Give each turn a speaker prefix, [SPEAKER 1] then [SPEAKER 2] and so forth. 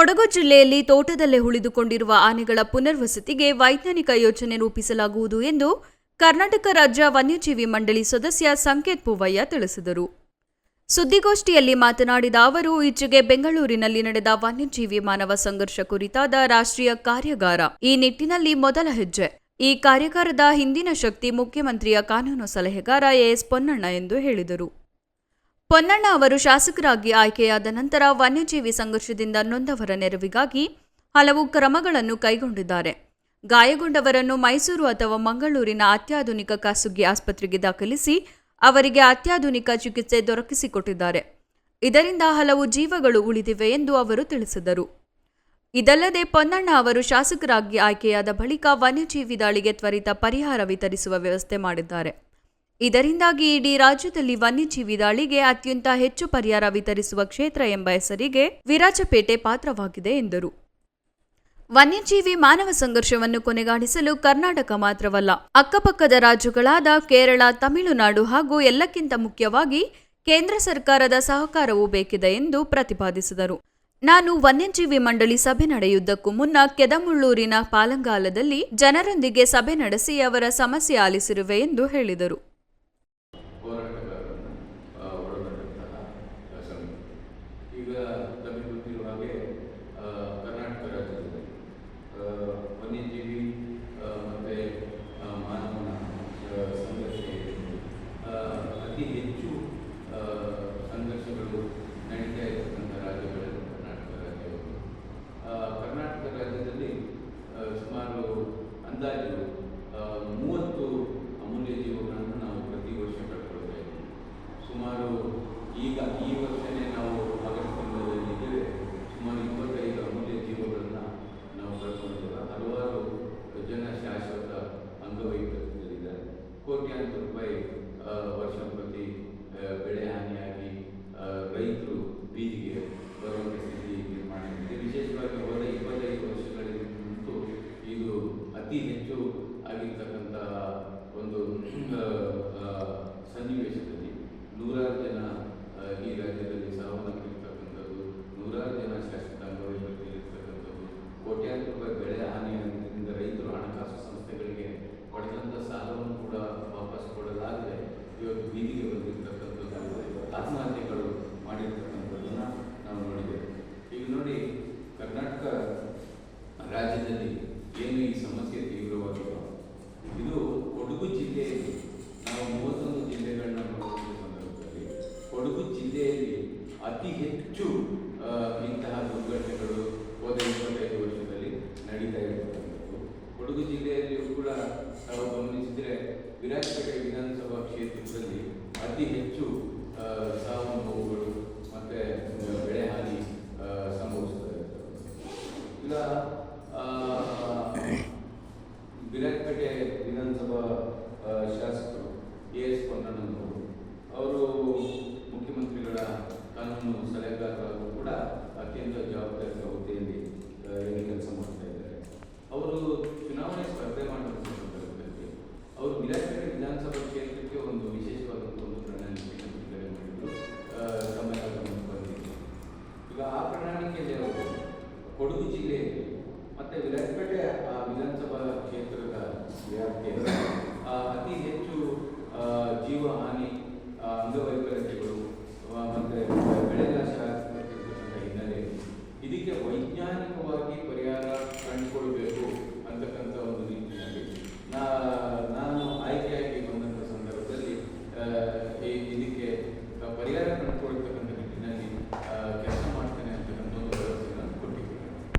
[SPEAKER 1] ಕೊಡಗು ಜಿಲ್ಲೆಯಲ್ಲಿ ತೋಟದಲ್ಲೇ ಉಳಿದುಕೊಂಡಿರುವ ಆನೆಗಳ ಪುನರ್ವಸತಿಗೆ ವೈಜ್ಞಾನಿಕ ಯೋಜನೆ ರೂಪಿಸಲಾಗುವುದು ಎಂದು ಕರ್ನಾಟಕ ರಾಜ್ಯ ವನ್ಯಜೀವಿ ಮಂಡಳಿ ಸದಸ್ಯ ಸಂಕೇತ್ ಪೂವಯ್ಯ ತಿಳಿಸಿದರು. ಸುದ್ದಿಗೋಷ್ಠಿಯಲ್ಲಿ ಮಾತನಾಡಿದ ಅವರು, ಈಚೆಗೆ ಬೆಂಗಳೂರಿನಲ್ಲಿ ನಡೆದ ವನ್ಯಜೀವಿ ಮಾನವ ಸಂಘರ್ಷ ಕುರಿತಾದ ರಾಷ್ಟ್ರೀಯ ಕಾರ್ಯಾಗಾರ ಈ ನಿಟ್ಟಿನಲ್ಲಿ ಮೊದಲ ಹೆಜ್ಜೆ. ಈ ಕಾರ್ಯಾಗಾರದ ಹಿಂದಿನ ಶಕ್ತಿ ಮುಖ್ಯಮಂತ್ರಿಯ ಕಾನೂನು ಸಲಹೆಗಾರ ಎಎಸ್ ಪೊನ್ನಣ್ಣ ಎಂದು ಹೇಳಿದರು. ಪೊನ್ನಣ್ಣ ಅವರು ಶಾಸಕರಾಗಿ ಆಯ್ಕೆಯಾದ ನಂತರ ವನ್ಯಜೀವಿ ಸಂಘರ್ಷದಿಂದ ನೊಂದವರ ನೆರವಿಗಾಗಿ ಹಲವು ಕ್ರಮಗಳನ್ನು ಕೈಗೊಂಡಿದ್ದಾರೆ. ಗಾಯಗೊಂಡವರನ್ನು ಮೈಸೂರು ಅಥವಾ ಮಂಗಳೂರಿನ ಅತ್ಯಾಧುನಿಕ ಖಾಸಗಿ ಆಸ್ಪತ್ರೆಗೆ ದಾಖಲಿಸಿ ಅವರಿಗೆ ಅತ್ಯಾಧುನಿಕ ಚಿಕಿತ್ಸೆ ದೊರಕಿಸಿಕೊಟ್ಟಿದ್ದಾರೆ. ಇದರಿಂದ ಹಲವು ಜೀವಗಳು ಉಳಿದಿವೆ ಎಂದು ಅವರು ತಿಳಿಸಿದರು. ಇದಲ್ಲದೆ ಪೊನ್ನಣ್ಣ ಅವರು ಶಾಸಕರಾಗಿ ಆಯ್ಕೆಯಾದ ಬಳಿಕ ವನ್ಯಜೀವಿ ದಾಳಿಗೆ ತ್ವರಿತ ಪರಿಹಾರ ವಿತರಿಸುವ ವ್ಯವಸ್ಥೆ ಮಾಡಿದ್ದಾರೆ. ಇದರಿಂದಾಗಿ ಇಡೀ ರಾಜ್ಯದಲ್ಲಿ ವನ್ಯಜೀವಿ ದಾಳಿಗೆ ಅತ್ಯಂತ ಹೆಚ್ಚು ಪರಿಹಾರ ವಿತರಿಸುವ ಕ್ಷೇತ್ರ ಎಂಬ ಹೆಸರಿಗೆ ವಿರಾಜಪೇಟೆ ಪಾತ್ರವಾಗಿದೆ ಎಂದರು. ವನ್ಯಜೀವಿ ಮಾನವ ಸಂಘರ್ಷವನ್ನು ಕೊನೆಗಾಣಿಸಲು ಕರ್ನಾಟಕ ಮಾತ್ರವಲ್ಲ, ಅಕ್ಕಪಕ್ಕದ ರಾಜ್ಯಗಳಾದ ಕೇರಳ, ತಮಿಳುನಾಡು ಹಾಗೂ ಎಲ್ಲಕ್ಕಿಂತ ಮುಖ್ಯವಾಗಿ ಕೇಂದ್ರ ಸರ್ಕಾರದ ಸಹಕಾರವೂ ಬೇಕಿದೆ ಎಂದು ಪ್ರತಿಪಾದಿಸಿದರು. ನಾನು ವನ್ಯಜೀವಿ ಮಂಡಳಿ ಸಭೆ ನಡೆಯುವುದಕ್ಕೂ ಮುನ್ನ ಕೆದಮುಳ್ಳೂರಿನ ಪಾಲಂಗಾಲದಲ್ಲಿ ಜನರೊಂದಿಗೆ ಸಭೆ ನಡೆಸಿ ಅವರ ಸಮಸ್ಯೆ ಆಲಿಸಿರುವೆ ಎಂದು ಹೇಳಿದರು
[SPEAKER 2] ಹೋರಾಟಗಾರರನ್ನು ಆ, ಒಳಗೊಂಡಂತಹ ಆ, ಸಮಿತಿ ಈಗ ತಮಗೆ ಗೊತ್ತಿರುವ ಹಾಗೆ ಆ, ಕರ್ನಾಟಕ ರಾಜ್ಯದಲ್ಲಿ ಆ, ವನ್ಯಜೀವಿ ಆ, ಮತ್ತೆ ಆ, ಮಾನವನ ಆ, ಸಂಘರ್ಷ ಇದೆ. ಆ, ಅತಿ ಹೆಚ್ಚು ಆ, ಸಂಘರ್ಷಗಳು ನಡೀತಾ ಇರತಕ್ಕಂಥ ರಾಜ್ಯಗಳಲ್ಲಿ ಕರ್ನಾಟಕ ರಾಜ್ಯ ಒಂದು. ಆ, ಕರ್ನಾಟಕ ರಾಜ್ಯದಲ್ಲಿ ಆ, ಸುಮಾರು ಅಂದಾಜು ಆ, ಅತಿ ಹೆಚ್ಚು ಇಂತಹ ದುರ್ಘಟನೆಗಳು ಹೋದ ಇಪ್ಪತ್ತೈದು ವರ್ಷದಲ್ಲಿ ನಡೀತಾ ಇರತಕ್ಕಂಥದ್ದು. ಕೊಡಗು ಜಿಲ್ಲೆಯಲ್ಲಿಯೂ ಕೂಡ ನಾವು ಗಮನಿಸಿದರೆ ವಿರಾಜಪೇಟೆ ವಿಧಾನಸಭಾ ಕ್ಷೇತ್ರದಲ್ಲಿ ಅತಿ ಹೆಚ್ಚು ಸಾವು ನೋವುಗಳು ಮತ್ತು ಬೆಳೆ ಹಾನಿ ಆ, ಸಂಭವಿಸ್ತಾ ಇರ್ತವೆ. ಈಗ ವಿರಾಜಪೇಟೆ ಕಾನೂನು ಸಲಹೆಗಾರರಾಗೂ ಕೂಡ ಅತ್ಯಂತ ಜವಾಬ್ದಾರಿ ಹುದ್ದೆಯಲ್ಲಿ ಏನು ಕೆಲಸ ಮಾಡ್ತಾ ಇದ್ದಾರೆ. ಅವರು ಚುನಾವಣೆ ಸ್ಪರ್ಧೆ ಮಾಡುವ ಸಂದರ್ಭದಲ್ಲಿ ಅವರು ವಿರಾಜಪೇಟೆ ವಿಧಾನಸಭಾ ಕ್ಷೇತ್ರಕ್ಕೆ ಒಂದು ವಿಶೇಷವಾದಂಥ ಒಂದು ಪ್ರಣಾಳಿಕೆಯನ್ನು ಬಿಡುಗಡೆ ಮಾಡಿದ್ರು ಸಮಯ ಬಂದಿದೆ. ಈಗ ಆ ಪ್ರಣಾಳಿಕೆಯಲ್ಲಿ ಅವರು ಕೊಡಗು ಜಿಲ್ಲೆಯಲ್ಲಿ ಮತ್ತು ವಿರಾಜಪೇಟೆ, ಆ, ವಿಧಾನಸಭಾ ಕ್ಷೇತ್ರದ ವ್ಯಾಪ್ತಿಯಲ್ಲಿ ಇದಕ್ಕೆ ವೈಜ್ಞಾನಿಕವಾಗಿ